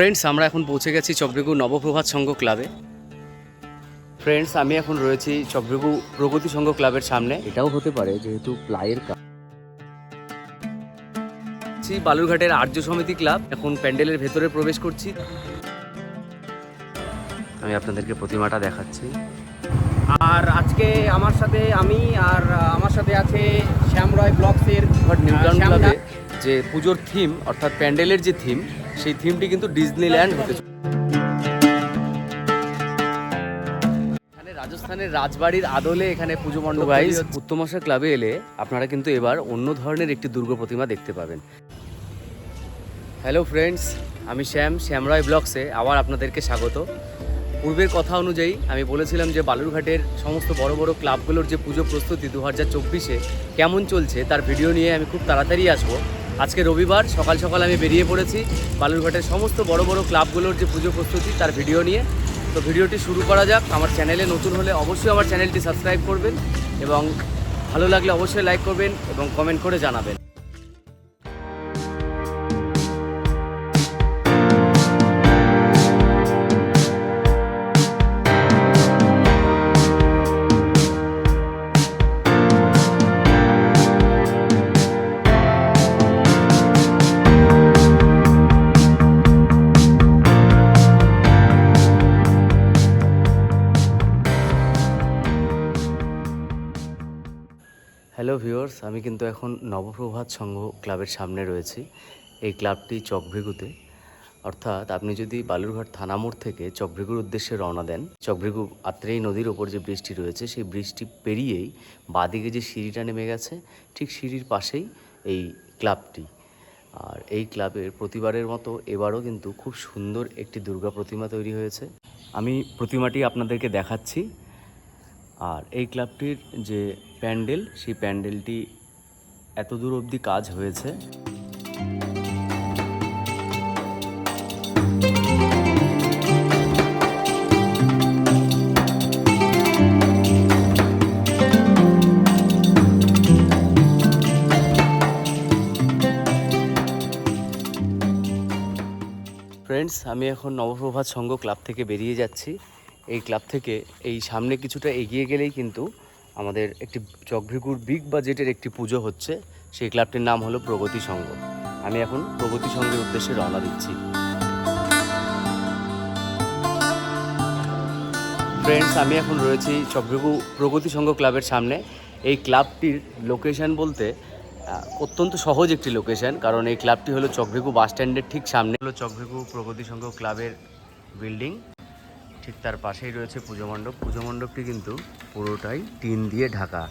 Friends আমরা এখন পৌঁছে গেছি চক্রগু নবপ্রভাত সংঘ ক্লাবে। ফ্রেন্ডস আমি এখন রয়েছি চক্রগু প্রগতি সংঘ ক্লাবের সামনে। এটাও হতে পারে যেহেতু প্লাইয়ের কাজ। বালুরঘাটের আর্য সমিতি ক্লাব এখন প্যান্ডেলের ভেতরে প্রবেশ করছি। আমি আপনাদেরকে প্রতিমাটা দেখাচ্ছি। আর আজকে আমার সাথে আমি আর আমার সাথে আছে শ্যাম রয়। ক্লাবে যে পুজোর থিম অর্থাৎ প্যান্ডেলের যে থিম সেই থিমটি কিন্তু ডিজনিল্যান্ড হতে এখানে রাজস্থানের রাজবাড়ির আদলে এখানে পুজো মণ্ডপ গাইজ উত্তমাশা ক্লাবে এলে আপনারা কিন্তু এবার অন্য ধরনের একটি দুর্গ প্রতিমা দেখতে পাবেন। হ্যালো ফ্রেন্ডস আমি শ্যাম শ্যামরায় ব্লগসে আবার আপনাদেরকে স্বাগত। পূর্বের কথা অনুযায়ী আমি বলেছিলাম যে বালুরঘাটের সমস্ত বড় বড় ক্লাবগুলোর যে পুজো প্রস্তুতি দু হাজার চব্বিশে কেমন চলছে তার ভিডিও নিয়ে আমি খুব তাড়াতাড়ি আসব। আজকে রবিবার, সকাল সকাল আমি বেরিয়ে পড়েছি বালুরঘাটের সমস্ত বড় বড় ক্লাবগুলোর যে পুজো প্রস্তুতি, তার ভিডিও নিয়ে। তো ভিডিওটি শুরু করা যাক। আমার চ্যানেলে নতুন হলে অবশ্যই আমার চ্যানেলটি সাবস্ক্রাইব করবেন এবং ভালো লাগলে অবশ্যই লাইক করবেন এবং কমেন্ট করে জানাবেন। কিন্তু এখন নবপ্রভাত সংঘ ক্লাবের সামনে রয়েছি। এই ক্লাবটি চকভৃগুতে। অর্থাৎ আপনি যদি বালুরঘাট থানা মোড় থেকে চকভৃগুর উদ্দেশ্যে রওনা দেন, চকভৃগু আত্রেই নদীর ওপর যে বৃষ্টি রয়েছে, সেই বৃষ্টি পেরিয়েই বাদিকে যে সিঁড়িটা নেমে গেছে, ঠিক সিঁড়ির পাশেই এই ক্লাবটি। আর এই ক্লাবের প্রতিবারের মতো এবারও কিন্তু খুব সুন্দর একটি দুর্গা প্রতিমা তৈরি হয়েছে। আমি প্রতিমাটি আপনাদেরকে দেখাচ্ছি। আর এই ক্লাবটির যে প্যান্ডেল, সেই প্যান্ডেলটি এত দূর অবধি কাজ হয়েছে? ফ্রেন্ডস আমি এখন নবপ্রভাত সংঘ ক্লাব থেকে বেরিয়ে যাচ্ছি। এই ক্লাব থেকে এই সামনে কিছুটা এগিয়ে গেলেই কিন্তু আমাদের একটি চকভৃগুর বিগ বাজেটের একটি পুজো হচ্ছে। সেই ক্লাবটির নাম হলো প্রগতি সংঘ। আমি এখন প্রগতি সংঘের উদ্দেশ্যে রওনা দিচ্ছি। ফ্রেন্ডস আমি এখন রয়েছি চকভৃগু প্রগতি সংঘ ক্লাবের সামনে। এই ক্লাবটির লোকেশন বলতে অত্যন্ত সহজ একটি লোকেশন কারণ এই ক্লাবটি হলো চকভিকু বাস স্ট্যান্ডের ঠিক সামনে। হলো চকভৃগু প্রগতি সংঘ ক্লাবের বিল্ডিং ঠিক তার পাশেই রয়েছে পুজো মণ্ডপ। পুজো মণ্ডপটি কিন্তু পুরোটাই টিন দিয়ে ঢাকা।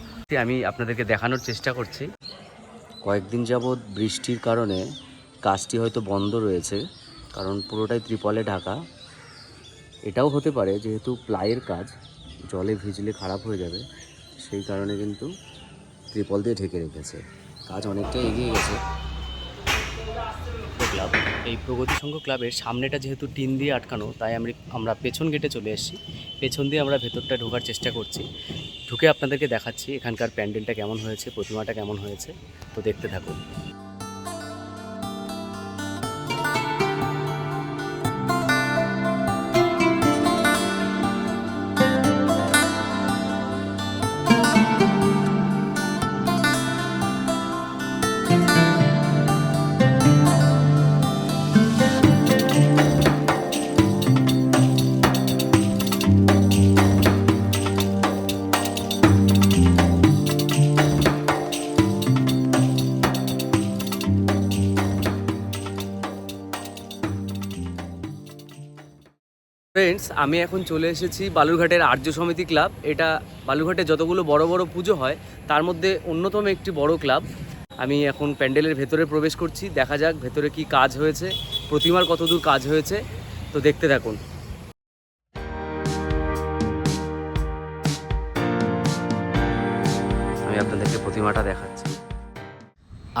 আমি আপনাদেরকে দেখানোর চেষ্টা করছি। কয়েকদিন যাবৎ বৃষ্টির কারণে কাজটি হয়তো বন্ধ রয়েছে, কারণ পুরোটাই ত্রিপলে ঢাকা। এটাও হতে পারে যেহেতু প্লাইয়ের কাজ, জলে ভিজলে খারাপ হয়ে যাবে, সেই কারণে কিন্তু ত্রিপল দিয়ে ঢেকে রেখেছে। কাজ অনেকটাই এগিয়ে গেছে। ক্লাব। এই প্রগতি সংঘ ক্লাবের সামনেটা যেহেতু টিন দিয়ে আটকানো, তাই আমি আমরা পেছন গেটে চলে এসেছি। পেছন দিয়ে আমরা ভেতরটা ঢোকার চেষ্টা করছি। ঢুকে আপনাদেরকে দেখাচ্ছি এখানকার প্যান্ডেলটা কেমন হয়েছে, প্রতিমাটা কেমন হয়েছে। তো দেখতে থাকুন। ফ্রেন্ডস আমি এখন চলে এসেছি বালুরঘাটের আর্য সমিতি ক্লাব। এটা বালুরঘাটে যতগুলো বড় বড় পুজো হয়, তার মধ্যে অন্যতম একটি বড় ক্লাব। আমি এখন প্যান্ডেলের ভেতরে প্রবেশ করছি। দেখা যাক ভেতরে কি কাজ হয়েছে, প্রতিমার কতদূর কাজ হয়েছে। তো দেখতে থাকুন। আমি আপনাদেরকে প্রতিমাটা দেখাচ্ছি।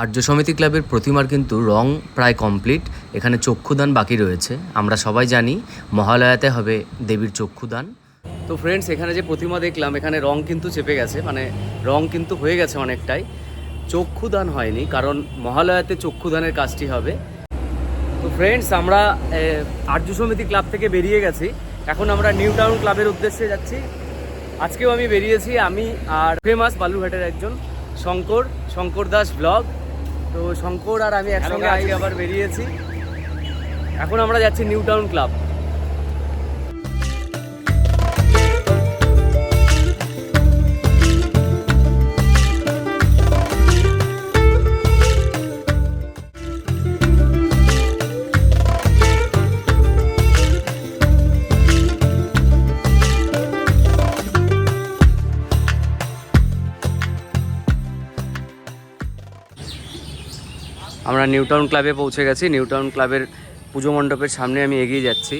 আর্য সমিতি ক্লাবের প্রতিমার কিন্তু রং প্রায় কমপ্লিট। এখানে চক্ষুদান বাকি রয়েছে। আমরা সবাই জানি মহালয়াতে হবে দেবীর চক্ষুদান। তো ফ্রেন্ডস এখানে যে প্রতিমা দেখলাম, এখানে রং কিন্তু চেপে গেছে। মানে রং কিন্তু হয়ে গেছে অনেকটাই। চক্ষুদান হয়নি, কারণ মহালয়াতে চক্ষুদানের কাজটি হবে। তো ফ্রেন্ডস আমরা আর্য সমিতি ক্লাব থেকে বেরিয়ে গেছি। এখন আমরা নিউ টাউন ক্লাবের উদ্দেশ্যে যাচ্ছি। আজকেও আমি বেরিয়েছি। আমি আর ফেমাস বালুরঘাটের একজন শঙ্কর শঙ্কর দাস ব্লগ। তো শঙ্কর আর আমি একসঙ্গে. আজকে আবার বেরিয়েছি এখন আমরা যাচ্ছি নিউ টাউন ক্লাব আমরা নিউ টাউন ক্লাবে পৌঁছে গেছি। নিউটাউন ক্লাবের পুজো মণ্ডপের সামনে আমি এগিয়ে যাচ্ছি।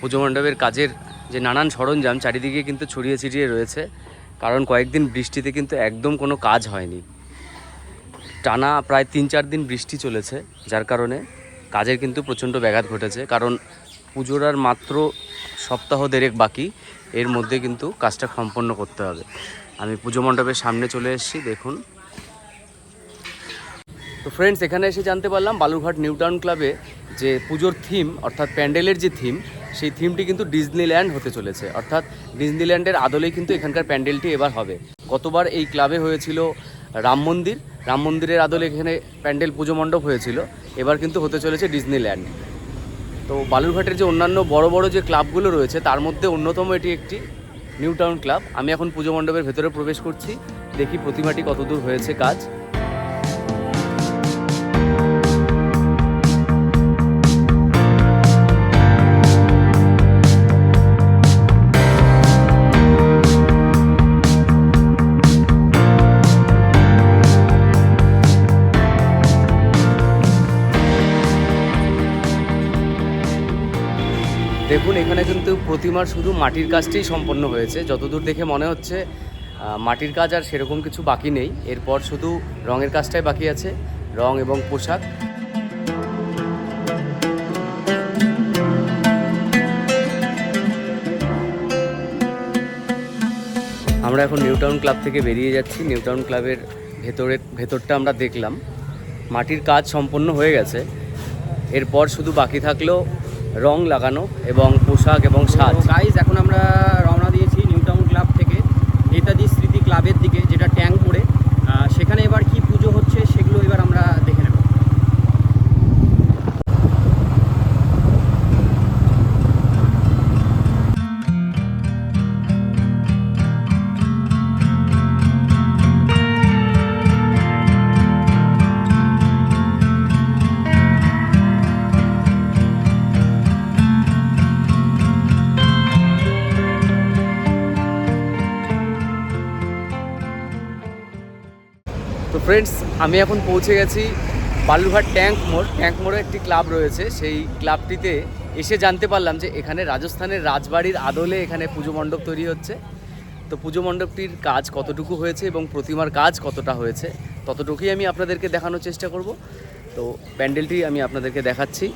পুজো মণ্ডপের কাজের যে নানান সরঞ্জাম চারিদিকে কিন্তু ছড়িয়ে ছিটিয়ে রয়েছে। কারণ কয়েকদিন বৃষ্টিতে কিন্তু একদম কোনো কাজ হয়নি। টানা প্রায় তিন চার দিন বৃষ্টি চলেছে, যার কারণে কাজের কিন্তু প্রচণ্ড ব্যাঘাত ঘটেছে। কারণ পুজোর আর মাত্র সপ্তাহ দেড়েক বাকি, এর মধ্যে কিন্তু কাজটা সম্পন্ন করতে হবে। আমি পুজো মণ্ডপের সামনে চলে এসেছি, দেখুন। তো ফ্রেন্ডস এখানে এসে জানতে পারলাম বালুরঘাট নিউ টাউন ক্লাবে যে পুজোর থিম অর্থাৎ প্যান্ডেলের যে থিম সেই থিমটি কিন্তু ডিজনিল্যান্ড হতে চলেছে। অর্থাৎ ডিজনিল্যান্ডের আদলেই কিন্তু এখানকার প্যান্ডেলটি এবার হবে। গতবার এই ক্লাবে হয়েছিল রাম মন্দির। রাম মন্দিরের আদলে এখানে প্যান্ডেল পুজো মণ্ডপ হয়েছিল। এবার কিন্তু হতে চলেছে ডিজনিল্যান্ড। তো বালুরঘাটের যে অন্যান্য বড় বড় যে ক্লাবগুলো রয়েছে, তার মধ্যে অন্যতম এটি একটি নিউ টাউন ক্লাব আমি এখন পুজো মণ্ডপের ভেতরে প্রবেশ করছি। দেখি প্রতিমাটি কতদূর হয়েছে কাজ। এখানে কিন্তু প্রতিমার শুধু মাটির কাজটাই সম্পন্ন হয়েছে। যতদূর দেখে মনে হচ্ছে মাটির কাজ আর সেরকম কিছু বাকি নেই। এরপর শুধু রঙের কাজটাই বাকি আছে, রং এবং পোশাক। আমরা এখন নিউ টাউন ক্লাব থেকে বেরিয়ে যাচ্ছি। নিউ টাউন ক্লাবের ভেতরের ভেতরটা আমরা দেখলাম। মাটির কাজ সম্পন্ন হয়ে গেছে। এরপর শুধু বাকি থাকল রং লাগানো এবং পোশাক এবং সাজ। গাইজ এখন আমরা ফ্রেন্ডস আমি এখন পৌঁছে গেছি বালুরঘাট ট্যাঙ্ক মোড়। ট্যাঙ্ক মোড়ে একটি ক্লাব রয়েছে। সেই ক্লাবটিতে এসে জানতে পারলাম যে এখানে রাজস্থানের রাজবাড়ির আদলে এখানে পুজো মণ্ডপ তৈরি হচ্ছে। তো পুজো মণ্ডপটির কাজ কতটুকু হয়েছে এবং প্রতিমার কাজ কতটা হয়েছে, ততটুকুই আমি আপনাদেরকে দেখানোর চেষ্টা করব। তো প্যান্ডেলটি আমি আপনাদেরকে দেখাচ্ছি।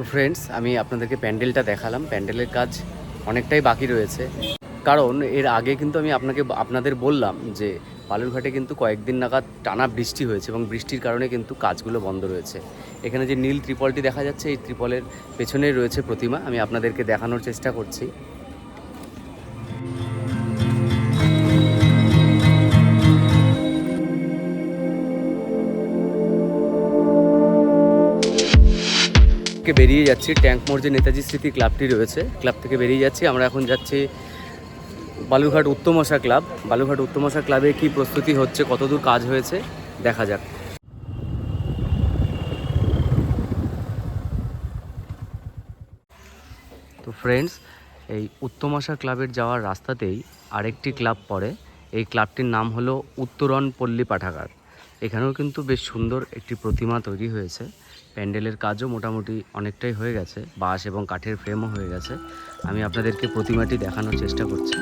তো ফ্রেন্ডস আমি আপনাদেরকে প্যান্ডেলটা দেখালাম। প্যান্ডেলের কাজ অনেকটাই বাকি রয়েছে। কারণ এর আগে কিন্তু আমি আপনাকে আপনাদের বললাম যে বালুরঘাটে কিন্তু কয়েকদিন নাগাদ টানা বৃষ্টি হয়েছে এবং বৃষ্টির কারণে কিন্তু কাজগুলো বন্ধ রয়েছে। এখানে যে নীল ত্রিপলটি দেখা যাচ্ছে, এই ত্রিপলের পেছনেই রয়েছে প্রতিমা। আমি আপনাদেরকে দেখানোর চেষ্টা করছি। থেকে বেরিয়ে যাচ্ছি। ট্যাঙ্ক মোড় যে নেতাজি স্মৃতি ক্লাবটি রয়েছে, ক্লাব থেকে বেরিয়ে যাচ্ছি। আমরা এখন যাচ্ছি বালুঘাট উত্তমশা ক্লাব। বালুঘাট উত্তমশা ক্লাবে কি প্রস্তুতি হচ্ছে, কতদূর কাজ হয়েছে, দেখা যাক। তো ফ্রেন্ডস এই উত্তম আশা ক্লাবের যাওয়ার রাস্তাতেই আরেকটি ক্লাব পড়ে। এই ক্লাবটির নাম হলো উত্তরণ পল্লী পাঠাগার। এখানেও কিন্তু বেশ সুন্দর একটি প্রতিমা তৈরি হয়েছে। প্যান্ডেলের কাজও মোটামুটি অনেকটাই হয়ে গেছে, বাঁশ এবং কাঠের ফ্রেমও হয়ে গেছে। আমি আপনাদেরকে প্রতিমাটি দেখানোর চেষ্টা করছি।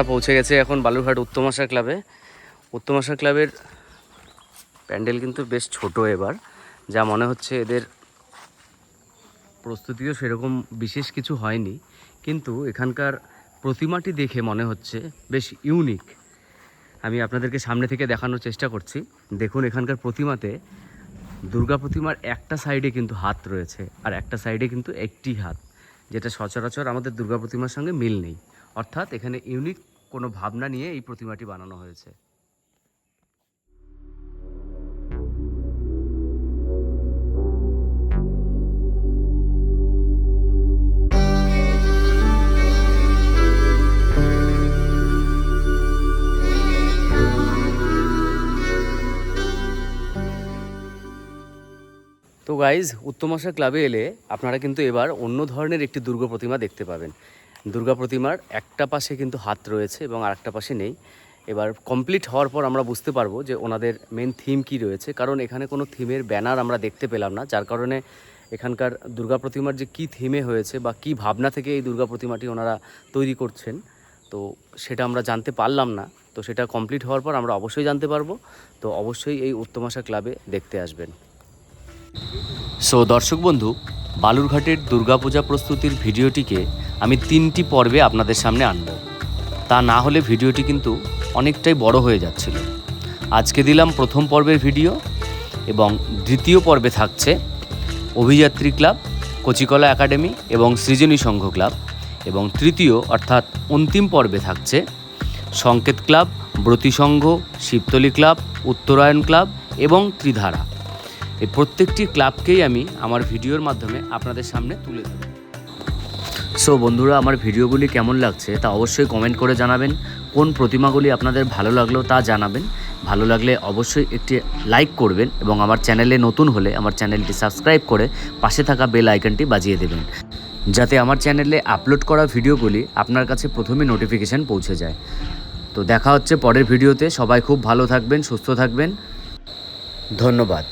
আমরা পৌঁছে গেছি এখন বালুরঘাট উত্তম আশা ক্লাবে। উত্তম আশা ক্লাবের প্যান্ডেল কিন্তু বেশ ছোট এবার, যা মনে হচ্ছে এদের প্রস্তুতিও সেরকম বিশেষ কিছু হয়নি। কিন্তু এখানকার প্রতিমাটি দেখে মনে হচ্ছে বেশ ইউনিক আমি আপনাদেরকে সামনে থেকে দেখানোর চেষ্টা করছি। দেখুন এখানকার প্রতিমাতে দুর্গা প্রতিমার একটা সাইডে কিন্তু হাত রয়েছে আর একটা সাইডে কিন্তু একটি হাত, যেটা সচরাচর আমাদের দুর্গা প্রতিমার সঙ্গে মিল নেই। অর্থাৎ এখানে ইউনিক কোনো ভাবনা নিয়ে এই প্রতিমাটি বানানো হয়েছে। তো গাইজ উত্তম আশা ক্লাবে এলে আপনারা কিন্তু এবার অন্য ধরনের একটি দুর্গ প্রতিমা দেখতে পাবেন। দুর্গা প্রতিমার একটা পাশে কিন্তু হাত রয়েছে এবং আরেকটা পাশে নেই। এবার কমপ্লিট হওয়ার পর আমরা বুঝতে পারব যে ওনাদের মেন থিম কি রয়েছে। কারণ এখানে কোনো থিমের ব্যানার আমরা দেখতে পেলাম না, যার কারণে এখানকার দুর্গা প্রতিমার যে কী থিমে হয়েছে বা কী ভাবনা থেকে এই দুর্গা প্রতিমাটি ওনারা তৈরি করছেন, তো সেটা আমরা জানতে পারলাম না। তো সেটা কমপ্লিট হওয়ার পর আমরা অবশ্যই জানতে পারব। তো অবশ্যই এই উত্তমাশা ক্লাবে দেখতে আসবেন। সো দর্শক বন্ধু বালুরঘাটের দুর্গাপূজা প্রস্তুতির ভিডিওটিকে আমি তিনটি পর্বে আপনাদের সামনে আনব। তা না হলে ভিডিওটি কিন্তু অনেকটাই বড় হয়ে যাচ্ছিল। আজকে দিলাম প্রথম পর্বের ভিডিও এবং দ্বিতীয় পর্বে থাকছে অভিযাত্রী ক্লাব, কচিকলা একাডেমি এবং সৃজনী সংঘ ক্লাব এবং তৃতীয় অর্থাৎ অন্তিম পর্বে থাকছে সংকেত ক্লাব, ব্রতী সংঘ, শিবতলী ক্লাব, উত্তরায়ণ ক্লাব এবং ত্রিধারা। এই প্রত্যেকটি ক্লাবকেই আমি আমার ভিডিওর মাধ্যমে আপনাদের সামনে তুলে ধরব। সো বন্ধুরা, আমার ভিডিওগুলি কেমন লাগছে তা অবশ্যই কমেন্ট করে জানাবেন। কোন প্রতিমাগুলি আপনাদের ভালো লাগল তা জানাবেন। ভালো লাগলে অবশ্যই একটি লাইক করবেন এবং আমার চ্যানেলে নতুন হলে আমার চ্যানেলটি সাবস্ক্রাইব করে পাশে থাকা বেল আইকনটি বাজিয়ে দেবেন। যাতে আমার চ্যানেলে আপলোড করা ভিডিওগুলি আপনার কাছে প্রথমে নোটিফিকেশান পৌঁছে যায়। তো দেখা হচ্ছে পরের ভিডিওতে। সবাই খুব ভালো থাকবেন, সুস্থ থাকবেন। ধন্যবাদ।